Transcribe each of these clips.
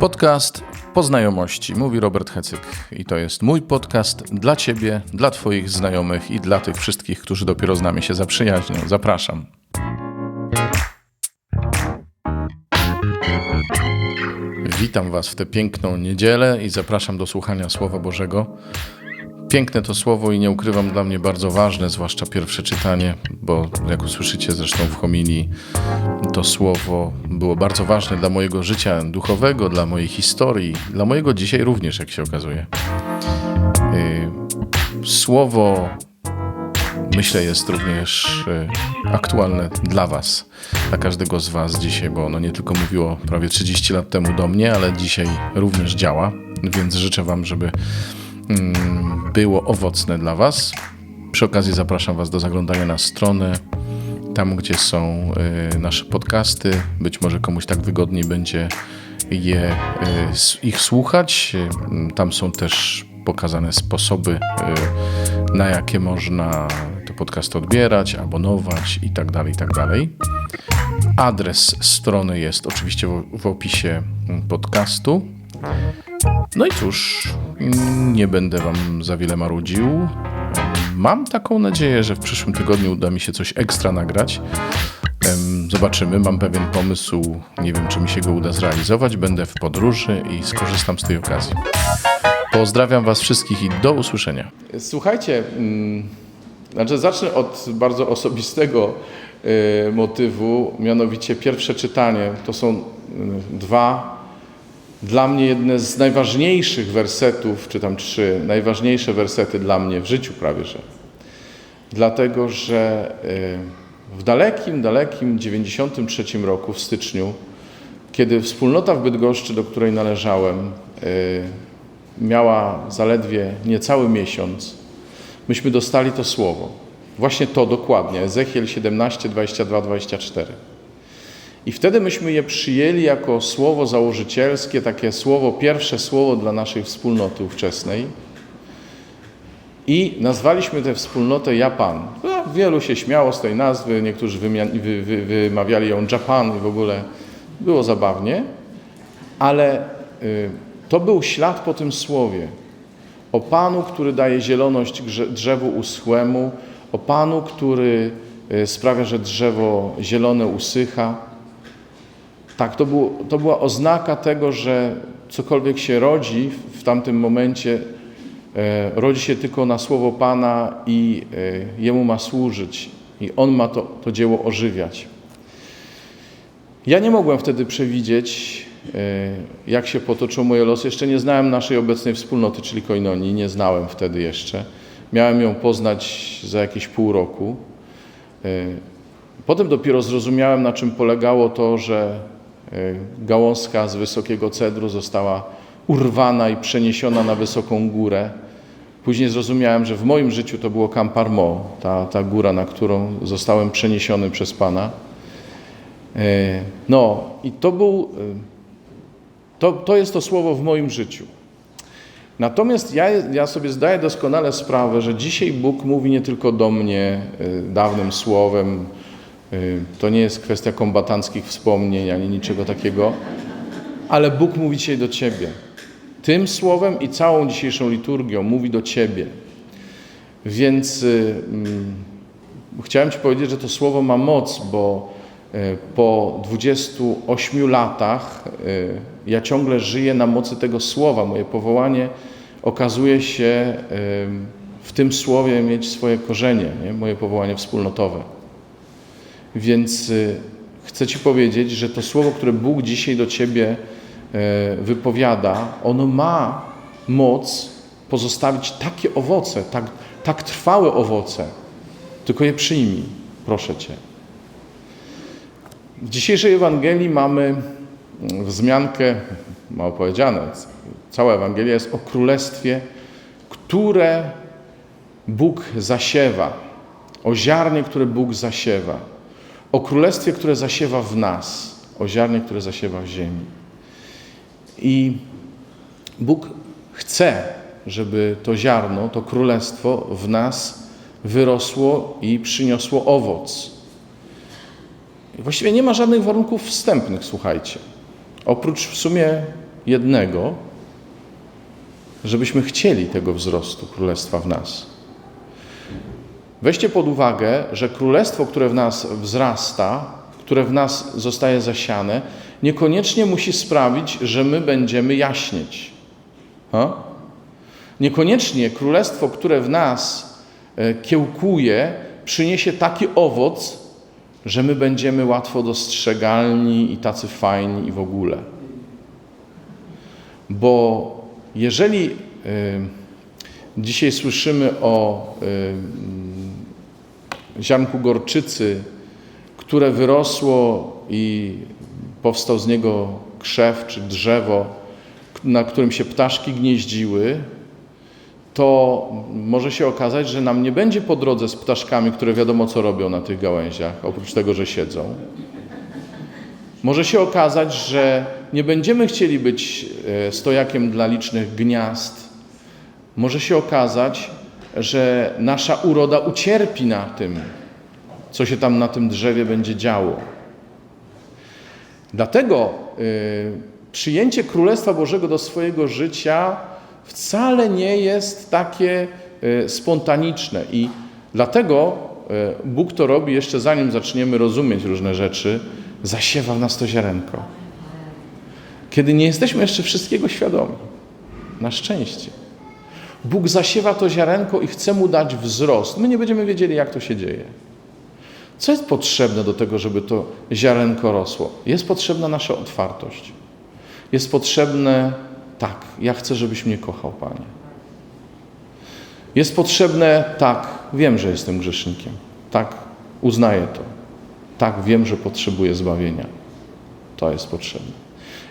Podcast Poznajomości, mówi Robert Hecyk. I to jest mój podcast dla Ciebie, dla Twoich znajomych i dla tych wszystkich, którzy dopiero z nami się zaprzyjaźnią. Zapraszam. Witam Was w tę piękną niedzielę i zapraszam do słuchania Słowa Bożego. Piękne to słowo i nie ukrywam dla mnie bardzo ważne, zwłaszcza pierwsze czytanie, bo jak usłyszycie zresztą w homilii, to słowo było bardzo ważne dla mojego życia duchowego, dla mojej historii, dla mojego dzisiaj również, jak się okazuje. Yy, Słowo myślę jest również y, aktualne dla Was, dla każdego z Was dzisiaj, bo ono nie tylko mówiło prawie 30 lat temu do mnie, ale dzisiaj również działa, więc życzę Wam, żeby było owocne dla Was. Przy okazji zapraszam Was do zaglądania na stronę, tam gdzie są y, nasze podcasty. Być może komuś tak wygodniej będzie je, y, ich słuchać. Y, Tam są też pokazane sposoby, na jakie można te podcasty odbierać, abonować i tak dalej, i tak. Adres strony jest oczywiście w, opisie mm, podcastu. No i cóż, mm, nie będę Wam za wiele marudził. Mam taką nadzieję, że w przyszłym tygodniu uda mi się coś ekstra nagrać. Zobaczymy, mam pewien pomysł. Nie wiem, czy mi się go uda zrealizować. Będę w podróży i skorzystam z tej okazji. Pozdrawiam Was wszystkich i do usłyszenia. Słuchajcie, mm, znaczy zacznę od bardzo osobistego y, motywu, mianowicie pierwsze czytanie. To są y, dwa dla mnie jedne z najważniejszych wersetów, czy tam trzy najważniejsze wersety dla mnie w życiu prawie że. Dlatego, że y, w dalekim, dalekim 93 roku, w styczniu, kiedy wspólnota w Bydgoszczy, do której należałem, y, miała zaledwie niecały miesiąc, myśmy dostali to słowo. Właśnie to dokładnie, Ezechiel 17, 22, 24. I wtedy myśmy je przyjęli jako słowo założycielskie, takie słowo, pierwsze słowo dla naszej wspólnoty ówczesnej. I nazwaliśmy tę wspólnotę Japan. No, wielu się śmiało z tej nazwy, niektórzy wy, wy, wymawiali ją Japan i w ogóle było zabawnie, ale y, to był ślad po tym słowie. O Panu, który daje zieloność drzewu uschłemu, o Panu, który y, sprawia, że drzewo zielone usycha. Tak, to, to była oznaka tego, że cokolwiek się rodzi w, tamtym momencie, e, rodzi się tylko na słowo Pana i e, Jemu ma służyć. I On ma to, to dzieło ożywiać. Ja nie mogłem wtedy przewidzieć, e, jak się potoczą moje losy. Jeszcze nie znałem naszej obecnej wspólnoty, czyli Koinonii. Nie znałem wtedy jeszcze. Miałem ją poznać za jakieś pół roku. E, Potem dopiero zrozumiałem, na czym polegało to, że gałązka z wysokiego cedru została urwana i przeniesiona na wysoką górę. Później zrozumiałem, że w moim życiu to było Camparmo, ta, ta góra, na którą zostałem przeniesiony przez Pana. E, No i to był, e, to, to jest to słowo w moim życiu. Natomiast ja, ja sobie zdaję doskonale sprawę, że dzisiaj Bóg mówi nie tylko do mnie dawnym słowem. Y, To nie jest kwestia kombatanckich wspomnień ani niczego takiego, ale Bóg mówi dzisiaj do Ciebie. Tym słowem i całą dzisiejszą liturgią mówi do Ciebie. Więc y, mm, chciałem Ci powiedzieć, że to słowo ma moc, bo y, po 28 latach ja ciągle żyję na mocy tego słowa. Moje powołanie okazuje się w tym słowie mieć swoje korzenie, nie? moje powołanie wspólnotowe. Więc y, chcę Ci powiedzieć, że to słowo, które Bóg dzisiaj do Ciebie y, wypowiada, ono ma moc pozostawić takie owoce, tak, tak trwałe owoce. Tylko je przyjmij, proszę Cię. W dzisiejszej Ewangelii mamy wzmiankę, mało powiedziane, cała Ewangelia jest o królestwie, które Bóg zasiewa, o ziarnie, które Bóg zasiewa, o królestwie, które zasiewa w nas, o ziarnie, które zasiewa w ziemi. I Bóg chce, żeby to ziarno, to królestwo w nas wyrosło i przyniosło owoc. Właściwie nie ma żadnych warunków wstępnych, słuchajcie. Oprócz w sumie jednego, żebyśmy chcieli tego wzrostu Królestwa w nas. Weźcie pod uwagę, że Królestwo, które w nas wzrasta, które w nas zostaje zasiane, niekoniecznie musi sprawić, że my będziemy jaśnieć. Ha? Niekoniecznie Królestwo, które w nas e, kiełkuje, przyniesie taki owoc, że my będziemy łatwo dostrzegalni i tacy fajni i w ogóle. Bo jeżeli y, dzisiaj słyszymy o y, ziarnku gorczycy, które wyrosło i powstał z niego krzew czy drzewo, na którym się ptaszki gnieździły, to może się okazać, że nam nie będzie po drodze z ptaszkami, które wiadomo co robią na tych gałęziach, oprócz tego, że siedzą. Może się okazać, że nie będziemy chcieli być e, stojakiem dla licznych gniazd. Może się okazać, że nasza uroda ucierpi na tym, co się tam na tym drzewie będzie działo. Dlatego y, przyjęcie Królestwa Bożego do swojego życia wcale nie jest takie y, spontaniczne i dlatego y, Bóg to robi jeszcze zanim zaczniemy rozumieć różne rzeczy, zasiewa w nas to ziarenko. Kiedy nie jesteśmy jeszcze wszystkiego świadomi. Na szczęście. Bóg zasiewa to ziarenko i chce mu dać wzrost. My nie będziemy wiedzieli, jak to się dzieje. Co jest potrzebne do tego, żeby to ziarenko rosło? Jest potrzebna nasza otwartość. Jest potrzebne, tak, ja chcę, żebyś mnie kochał, Panie. Jest potrzebne, tak, wiem, że jestem grzesznikiem. Tak, uznaję to. Tak, wiem, że potrzebuję zbawienia. To jest potrzebne.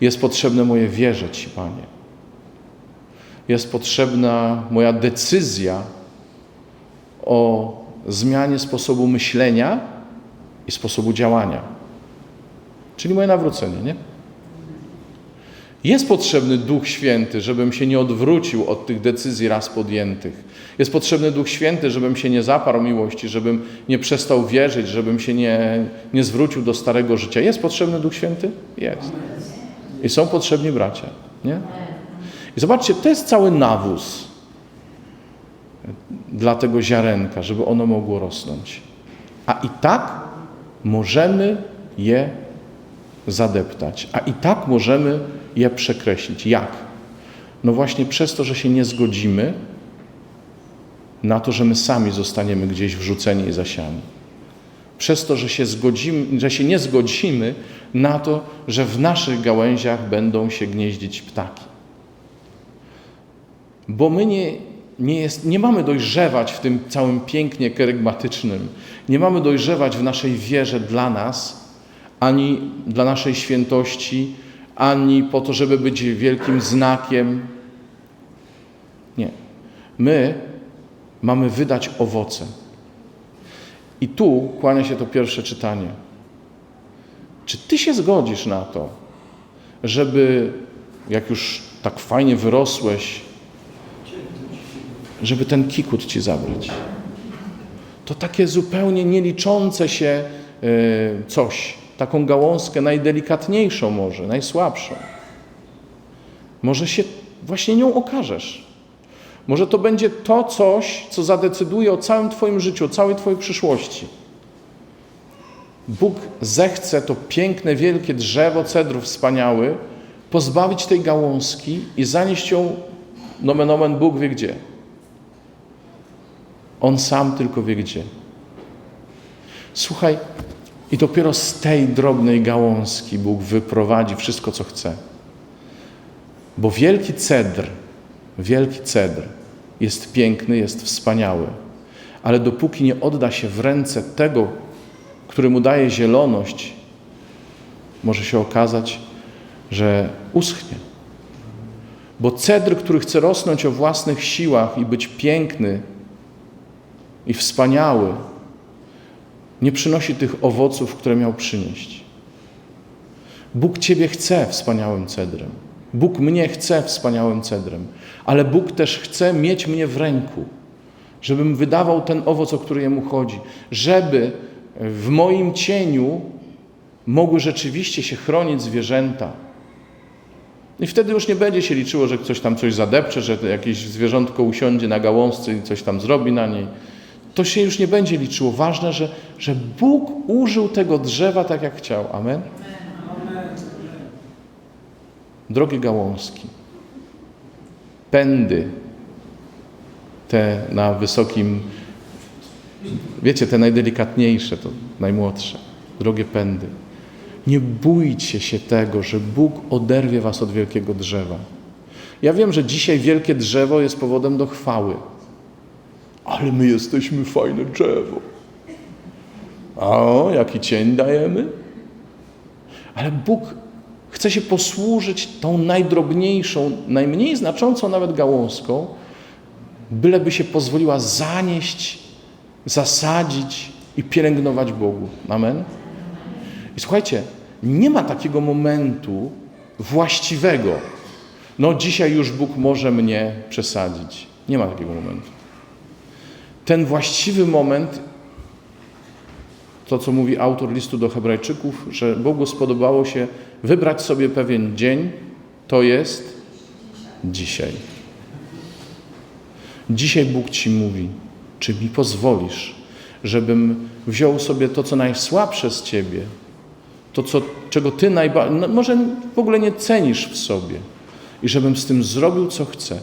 Jest potrzebne moje wierze Ci, Panie. Jest potrzebna moja decyzja o zmianie sposobu myślenia i sposobu działania. Czyli moje nawrócenie, nie? Jest potrzebny Duch Święty, żebym się nie odwrócił od tych decyzji raz podjętych. Jest potrzebny Duch Święty, żebym się nie zaparł miłości, żebym nie przestał wierzyć, żebym się nie, nie zwrócił do starego życia. Jest potrzebny Duch Święty? Jest. I są potrzebni bracia, nie? I zobaczcie, to jest cały nawóz dla tego ziarenka, żeby ono mogło rosnąć. A i tak możemy je zadeptać, a i tak możemy je przekreślić. Jak? No właśnie przez to, że się nie zgodzimy na to, że my sami zostaniemy gdzieś wrzuceni i zasiani. Przez to, że się, zgodzimy, że się nie zgodzimy na to, że w naszych gałęziach będą się gnieździć ptaki. Bo my nie, nie, jest, nie mamy dojrzewać w tym całym pięknie kerygmatycznym, nie mamy dojrzewać w naszej wierze dla nas, ani dla naszej świętości, ani po to, żeby być wielkim znakiem. Nie. My mamy wydać owoce. I tu kłania się to pierwsze czytanie. Czy ty się zgodzisz na to, żeby, jak już tak fajnie wyrosłeś, żeby ten kikut ci zabrać? To takie zupełnie nieliczące się yy, coś taką gałązkę najdelikatniejszą może, najsłabszą. Może się właśnie nią okażesz. Może to będzie to coś, co zadecyduje o całym Twoim życiu, o całej Twojej przyszłości. Bóg zechce to piękne, wielkie drzewo cedru wspaniały pozbawić tej gałązki i zanieść ją, nomen omen, Bóg wie gdzie. On sam tylko wie gdzie. Słuchaj, i dopiero z tej drobnej gałązki Bóg wyprowadzi wszystko, co chce. Bo wielki cedr, wielki cedr jest piękny, jest wspaniały, ale dopóki nie odda się w ręce tego, który mu daje zieloność, może się okazać, że uschnie. Bo cedr, który chce rosnąć o własnych siłach i być piękny i wspaniały, nie przynosi tych owoców, które miał przynieść. Bóg Ciebie chce wspaniałym cedrem. Bóg mnie chce wspaniałym cedrem, ale Bóg też chce mieć mnie w ręku, żebym wydawał ten owoc, o który Jemu chodzi, żeby w moim cieniu mogły rzeczywiście się chronić zwierzęta. I wtedy już nie będzie się liczyło, że ktoś tam coś zadepcze, że jakieś zwierzątko usiądzie na gałązce i coś tam zrobi na niej. To się już nie będzie liczyło. Ważne, że, że Bóg użył tego drzewa tak, jak chciał. Amen. Drogie gałązki, pędy, te na wysokim, wiecie, te najdelikatniejsze, to najmłodsze, drogie pędy. Nie bójcie się tego, że Bóg oderwie was od wielkiego drzewa. Ja wiem, że dzisiaj wielkie drzewo jest powodem do chwały. Ale my jesteśmy fajne drzewo. A o, jaki cień dajemy? Ale Bóg chce się posłużyć tą najdrobniejszą, najmniej znaczącą nawet gałązką, byleby się pozwoliła zanieść, zasadzić i pielęgnować Bogu. Amen? I słuchajcie, nie ma takiego momentu właściwego. No, dzisiaj już Bóg może mnie przesadzić. Nie ma takiego momentu. Ten właściwy moment, to co mówi autor listu do Hebrajczyków, że Bogu spodobało się wybrać sobie pewien dzień, to jest dzisiaj. Dzisiaj Bóg ci mówi, czy mi pozwolisz, żebym wziął sobie to, co najsłabsze z ciebie, to, co, czego ty najbardziej, no, może w ogóle nie cenisz w sobie, i żebym z tym zrobił, co chcę.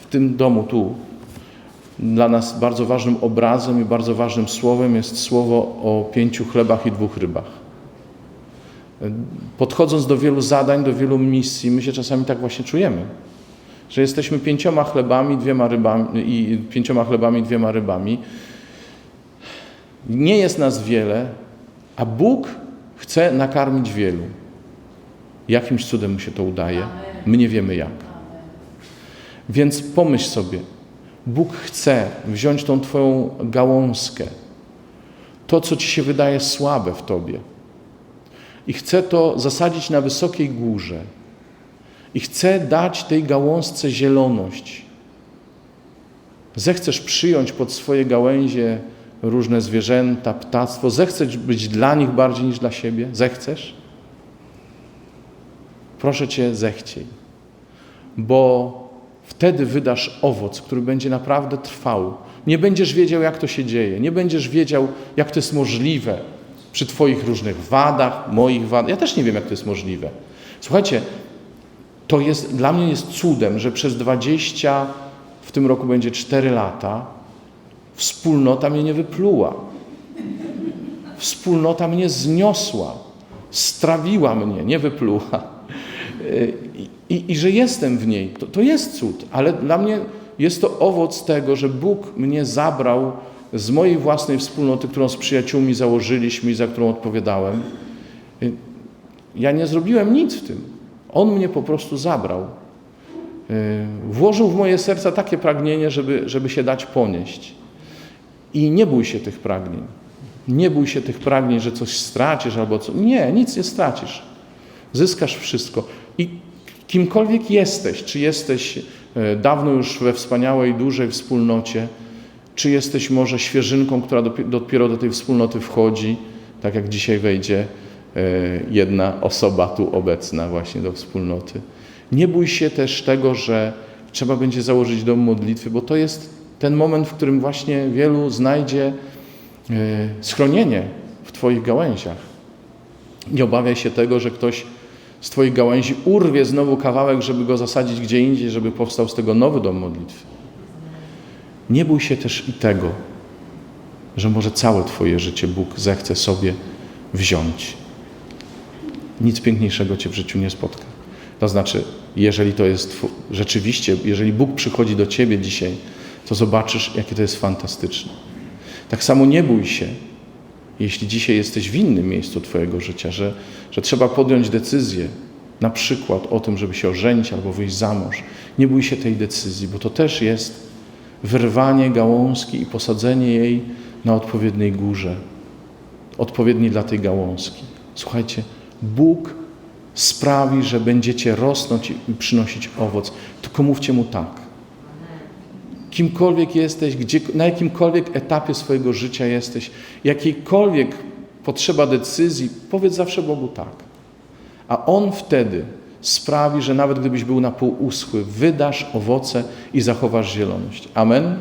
W tym domu tu dla nas bardzo ważnym obrazem i bardzo ważnym słowem jest słowo o pięciu chlebach i dwóch rybach. Podchodząc do wielu zadań, do wielu misji, my się czasami tak właśnie czujemy, że jesteśmy pięcioma chlebami, dwiema rybami i pięcioma chlebami, dwiema rybami. Nie jest nas wiele, a Bóg chce nakarmić wielu. Jakimś cudem mu się to udaje. My nie wiemy jak. Więc pomyśl sobie, Bóg chce wziąć tą Twoją gałązkę, to, co Ci się wydaje słabe w Tobie, i chce to zasadzić na wysokiej górze, i chce dać tej gałązce zieloność. Zechcesz przyjąć pod swoje gałęzie różne zwierzęta, ptactwo, zechcesz być dla nich bardziej niż dla siebie? Zechcesz? Proszę Cię, zechciej, bo wtedy wydasz owoc, który będzie naprawdę trwał. Nie będziesz wiedział, jak to się dzieje, nie będziesz wiedział, jak to jest możliwe przy Twoich różnych wadach, moich wadach. Ja też nie wiem, jak to jest możliwe. Słuchajcie, to jest, dla mnie jest cudem, że przez 20, w tym roku będzie 4 lata, wspólnota mnie nie wypluła. Wspólnota mnie zniosła, strawiła mnie, nie wypluła. I, i, i że jestem w niej. To, to jest cud, ale dla mnie jest to owoc tego, że Bóg mnie zabrał z mojej własnej wspólnoty, którą z przyjaciółmi założyliśmy i za którą odpowiadałem. Ja nie zrobiłem nic w tym. On mnie po prostu zabrał. Włożył w moje serca takie pragnienie, żeby, żeby się dać ponieść. I nie bój się tych pragnień. Nie bój się tych pragnień, że coś stracisz albo co. Nie, nic nie stracisz. Zyskasz wszystko. I kimkolwiek jesteś, czy jesteś e, dawno już we wspaniałej, dużej wspólnocie, czy jesteś może świeżynką, która dopiero do tej wspólnoty wchodzi, tak jak dzisiaj wejdzie e, jedna osoba tu obecna właśnie do wspólnoty. Nie bój się też tego, że trzeba będzie założyć dom modlitwy, bo to jest ten moment, w którym właśnie wielu znajdzie e, schronienie w Twoich gałęziach. Nie obawiaj się tego, że ktoś z Twoich gałęzi urwie znowu kawałek, żeby go zasadzić gdzie indziej, żeby powstał z tego nowy dom modlitwy. Nie bój się też i tego, że może całe Twoje życie Bóg zechce sobie wziąć. Nic piękniejszego Cię w życiu nie spotka. To znaczy, jeżeli to jest rzeczywiście, jeżeli Bóg przychodzi do Ciebie dzisiaj, to zobaczysz, jakie to jest fantastyczne. Tak samo nie bój się, jeśli dzisiaj jesteś w innym miejscu Twojego życia, że, że trzeba podjąć decyzję, na przykład o tym, żeby się ożenić albo wyjść za mąż. Nie bój się tej decyzji, bo to też jest wyrwanie gałązki i posadzenie jej na odpowiedniej górze, odpowiedniej dla tej gałązki. Słuchajcie, Bóg sprawi, że będziecie rosnąć i przynosić owoc. Tylko mówcie Mu tak. Kimkolwiek jesteś, gdzie, na jakimkolwiek etapie swojego życia jesteś, jakiejkolwiek potrzeba decyzji, powiedz zawsze Bogu tak. A On wtedy sprawi, że nawet gdybyś był na pół uschły, wydasz owoce i zachowasz zieloność. Amen?